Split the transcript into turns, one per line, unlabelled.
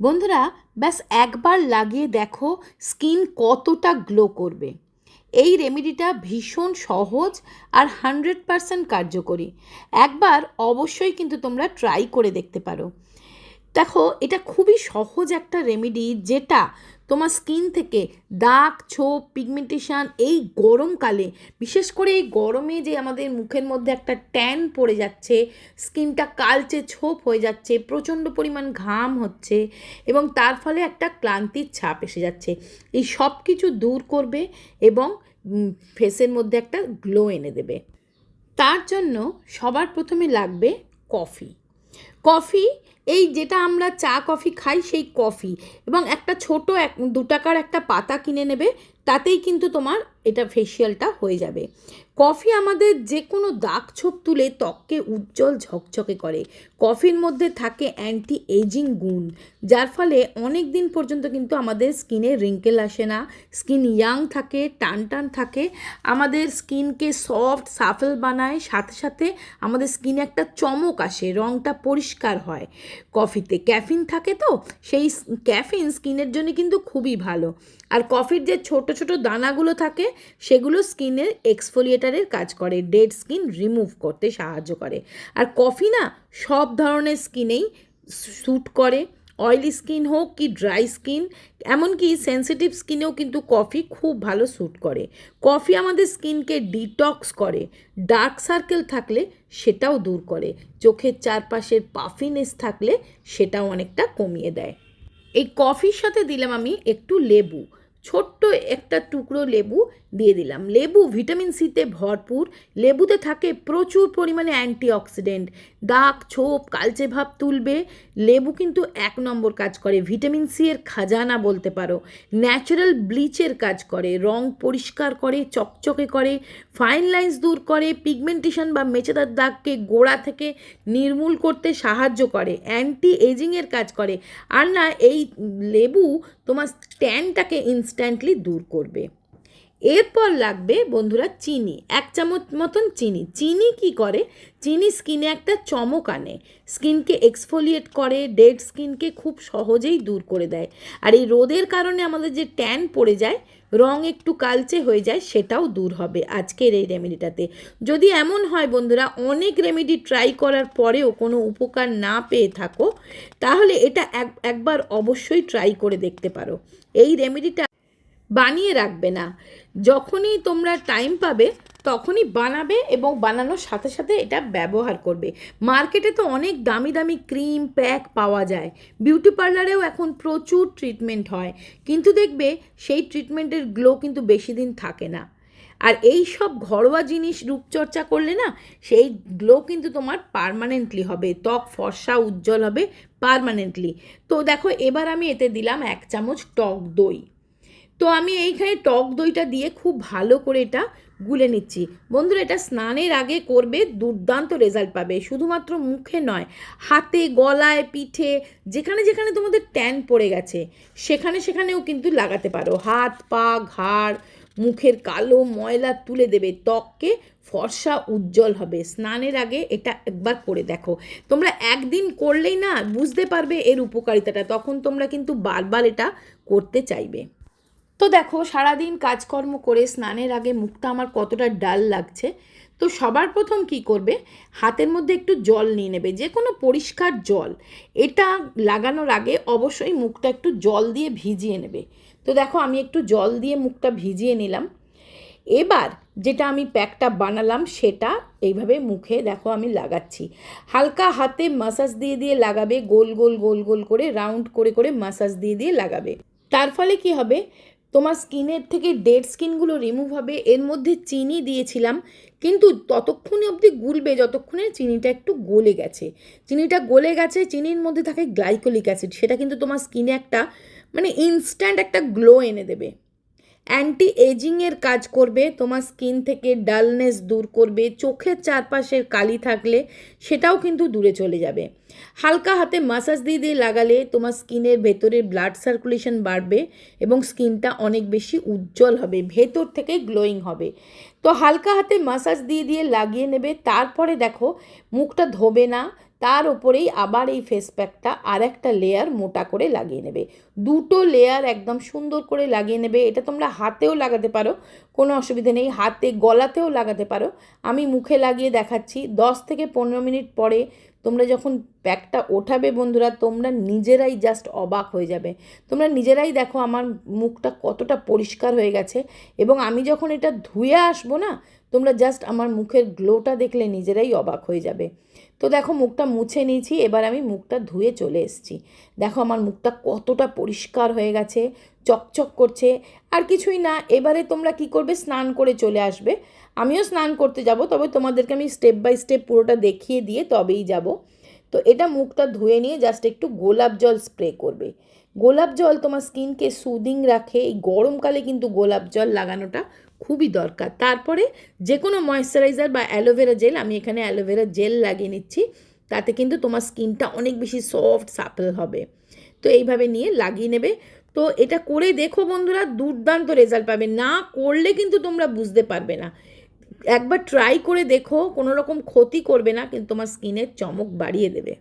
বন্ধুরা, ব্যাস একবার লাগিয়ে দেখো স্কিন কতটা গ্লো করবে। এই রেমেডিটা ভীষণ সহজ আর হান্ড্রেড পারসেন্ট কার্যকরী। একবার অবশ্যই কিন্তু তোমরা ট্রাই করে দেখতে পারো। দেখো, এটা খুবই সহজ একটা রেমেডি যেটা তোমার স্কিন থেকে দাগ, ছোপ পিগমেন্টেশান এই গরমকালে, বিশেষ করে এই গরমে যে আমাদের মুখের মধ্যে একটা ট্যান পড়ে যাচ্ছে স্কিনটা কালচে ছোপ হয়ে যাচ্ছে, প্রচণ্ড পরিমাণ ঘাম হচ্ছে এবং তার ফলে একটা ক্লান্তির ছাপ এসে যাচ্ছে। এই সব কিছু দূর করবে এবং ফেসের মধ্যে একটা গ্লো এনে দেবে। তার জন্য সবার প্রথমে লাগবে কফি কফি, এই যেটা আমরা চা, কফি খাই সেই কফি। এবং একটা ছোট এক, দু টাকার একটা পাতা কিনে নেবে, তাতেই কিন্তু তোমার এটা ফেসিয়ালটা হয়ে যাবে। কফি আমাদের যে কোনো দাগ ছোপ তুলে ত্বককে উজ্জ্বল ঝকঝকে করে। কফির মধ্যে থাকে অ্যান্টি এজিং গুণ, যার ফলে অনেক দিন পর্যন্ত কিন্তু আমাদের স্কিনে রিঙ্কেল আসে না। স্কিন ইয়াং থাকে, টান টান থাকে। আমাদের স্কিনকে সফট সাফেল বানায়, সাথে সাথে আমাদের স্কিনে একটা চমক আসে রঙটা পরিষ্কার হয়। কফিতে ক্যাফিন থাকে তো, সেই ক্যাফিন স্কিনের জন্য কিন্তু খুবই ভালো। আর কফির যে ছোট ছোট দানাগুলো থাকে, সেগুলো স্কিনের এক্সফোলিয়েটারের কাজ করে, ডেড স্কিন রিমুভ করতে সাহায্য করে। আর কফি না, সব ধরনের স্কিনেই স্যুট করে। অয়েলি স্কিন হোক কি ড্রাই স্কিন এমনকি সেন্সিটিভ স্কিনেও কিন্তু কফি খুব ভালো স্যুট করে। কফি আমাদের স্কিনকে ডিটক্স করে ডার্ক সার্কেল থাকলে সেটাও দূর করে, চোখের চারপাশের পাফিনেস থাকলে সেটাও অনেকটা কমিয়ে দেয়। এই কফির সাথে দিলাম আমি একটু লেবু। ছোট্ট একটা টুকরো লেবু দিয়ে দিলাম। লেবু ভিটামিন সিতে ভরপুর। লেবুতে থাকে প্রচুর পরিমাণে অ্যান্টিঅক্সিডেন্ট। দাগ, ছোপ, কালচে ভাব তুলবে। লেবু কিন্তু এক নম্বর কাজ করে। ভিটামিন সি এর খাজানা বলতে পারো। ন্যাচারাল ব্লিচের কাজ করে। রং পরিষ্কার করে, চকচকে করে, ফাইন লাইন্স দূর করে, পিগমেন্টেশন বা মেচেদার দাগকে গোড়া থেকে নির্মূল করতে সাহায্য করে। অ্যান্টি এজিংয়ের কাজ করে। আর না, এই লেবু তোমার স্ট্যান্ডটাকে ট্যানটাকে ইনস্ট্যান্টলি দূর করবে। এরপর লাগবে বন্ধুরা চিনি, এক চামচ মতন চিনি। চিনি কি করে? চিনি স্কিনে একটা চমক আনে। স্কিনকে এক্সফোলিয়েট করে ডেড স্কিনকে খুব সহজেই দূর করে দেয়। আর এই রোদের কারণে আমাদের যে ট্যান পড়ে যায়, রং একটু কালচে হয়ে যায়, সেটাও দূর হবে আজকের এই রেমেডিটাতে যদি এমন হয় বন্ধুরা, অনেক রেমেডি ট্রাই করার পরেও কোনো উপকার না পেয়ে থাকো, তাহলে এটা এক, একবার অবশ্যই ট্রাই করে দেখতে পারো। এই রেমেডিটা বানিয়ে রাখবে না। যখনই তোমরা টাইম পাবে, তখনই বানাবে এবং বানানোর সাথে সাথে এটা ব্যবহার করবে। মার্কেটে তো অনেক দামি দামি ক্রিম, প্যাক পাওয়া যায়। বিউটি পার্লারেও এখন প্রচুর ট্রিটমেন্ট হয়। কিন্তু দেখবে, সেই ট্রিটমেন্টের গ্লো কিন্তু বেশি দিন থাকে না। আর এই সব ঘরোয়া জিনিস রূপচর্চা করলে না, সেই গ্লো কিন্তু তোমার পারমানেন্টলি হবে। ত্বক ফর্সা, উজ্জ্বল হবে পারমানেন্টলি তো দেখো, এবার আমি এতে দিলাম এক চামচ টক দই। তো আমি এইখানে টক দইটা দিয়ে খুব ভালো করে এটা গুলে নিচ্ছি। বন্ধুরা, এটা স্নানের আগে করবে, দুর্দান্ত রেজাল্ট পাবে। শুধুমাত্র মুখে নয়, হাতে, গলায়, পিঠে, যেখানে যেখানে তোমাদের ট্যান পড়ে গেছে, সেখানে সেখানেও কিন্তু লাগাতে পারো। হাত, পা, ঘাড়, মুখের কালো ময়লা তুলে দেবে। ত্বককে ফর্সা উজ্জ্বল হবে। স্নানের আগে এটা একবার করে দেখো। তোমরা একদিন করলেই না, বুঝতে পারবে এর উপকারিতাটা। তখন তোমরা কিন্তু বারবার এটা করতে চাইবে। তো দেখো, সারাদিন কাজকর্ম করে স্নানের আগে মুখটা আমার কতটা ডাল লাগছে। তো সবার প্রথম কি করবে? হাতের মধ্যে একটু জল নিয়ে নেবে যে কোনো পরিষ্কার জল। এটা লাগানোর আগে অবশ্যই মুখটা একটু জল দিয়ে ভিজিয়ে নেবে। তো দেখো, আমি একটু জল দিয়ে মুখটা ভিজিয়ে নিলাম। এবার যেটা আমি প্যাকটা বানালাম, সেটা এইভাবে মুখে দেখো আমি লাগাচ্ছি। হালকা হাতে মাসাজ দিয়ে দিয়ে লাগাবে, গোল গোল গোল গোল করে রাউন্ড করে করে মাসাজ দিয়ে দিয়ে লাগাবে। তার ফলে কি হবে? তোমার স্কিনের থেকে ডেড স্কিনগুলো রিমুভ হবে। এর মধ্যে চিনি দিয়েছিলাম, কিন্তু ততক্ষণে অবধি গুলবে, যতক্ষণে চিনিটা একটু গলে গেছে। চিনিটা গলে গেছে, চিনির মধ্যে থাকে গ্লাইকোলিক অ্যাসিড সেটা কিন্তু তোমার স্কিনে একটা মানে ইনস্ট্যান্ট একটা গ্লো এনে দেবে। অ্যান্টি এজিংয়ের কাজ করবে, তোমার স্কিন থেকে ডালনেস দূর করবে, চোখের চারপাশের কালি থাকলে সেটাও কিন্তু দূরে চলে যাবে। হালকা হাতে মাসাজ দিয়ে দিয়ে লাগালে তোমার স্কিনের ভেতরের ব্লাড সার্কুলেশন বাড়বে এবং স্কিনটা অনেক বেশি উজ্জ্বল হবে, ভেতর থেকে গ্লোয়িং হবে। তো হালকা হাতে মাসাজ দিয়ে দিয়ে লাগিয়ে নেবে, তারপরে দেখো মুখটা ধোবে না তার উপরেই আবার এই ফেস প্যাকটা আর একটা লেয়ার মোটা করে লাগিয়ে নেবে। দুটো লেয়ার একদম সুন্দর করে লাগিয়ে নেবে। এটা তোমরা হাতেও লাগাতে পারো, কোনো অসুবিধা নেই। হাতে গলাতেও লাগাতে পারো। আমি মুখে লাগিয়ে দেখাচ্ছি। দশ থেকে পনেরো মিনিট পরে তোমরা যখন প্যাকটা ওঠাবে বন্ধুরা, তোমরা নিজেরাই জাস্ট অবাক হয়ে যাবে। তোমরা নিজেরাই দেখো আমার মুখটা কতটা পরিষ্কার হয়ে গেছে এবং আমি যখন এটা ধুয়ে আসব না, তোমরা জাস্ট আমার মুখের গ্লোটা দেখলে নিজেরাই অবাক হয়ে যাবে। তো দেখো মুখটা মুছে নিয়েছি, এবার আমি মুখটা ধুয়ে চলে এসেছি। দেখো আমার মুখটা কতটা পরিষ্কার হয়ে গেছে, চকচক করছে। আর কিছুই না, এবারে তোমরা কি করবে, স্নান করে চলে আসবে। আমিও স্নান করতে যাব, তবে তোমাদেরকে আমি স্টেপ বাই স্টেপ পুরোটা দেখিয়ে দিয়ে তবেই যাব। তো এটা মুখটা ধুয়ে নিয়ে জাস্ট একটু গোলাপ জল স্প্রে করবে। গোলাপ জল তোমার স্কিনকে সুদিং রাখে, এই গরমকালে কিন্তু গোলাপ জল লাগানোটা খুবই দরকার। তারপরে যে কোনো ময়েশ্চারাইজার বা অ্যালোভেরা জেল আমি এখানে অ্যালোভেরা জেল লাগিয়ে নিচ্ছি, তাতে কিন্তু তোমার স্কিনটা অনেক বেশি সফট সাপল হবে। তো এইভাবে নিয়ে লাগিয়ে নেবে। তো এটা করে দেখো বন্ধুরা, দুর্দান্ত রেজাল্ট পাবে। না করলে কিন্তু তোমরা বুঝতে পারবে না। একবার ট্রাই করে দেখো কোনো রকম ক্ষতি করবে না, কিন্তু তোমার স্কিনের চমক বাড়িয়ে দেবে।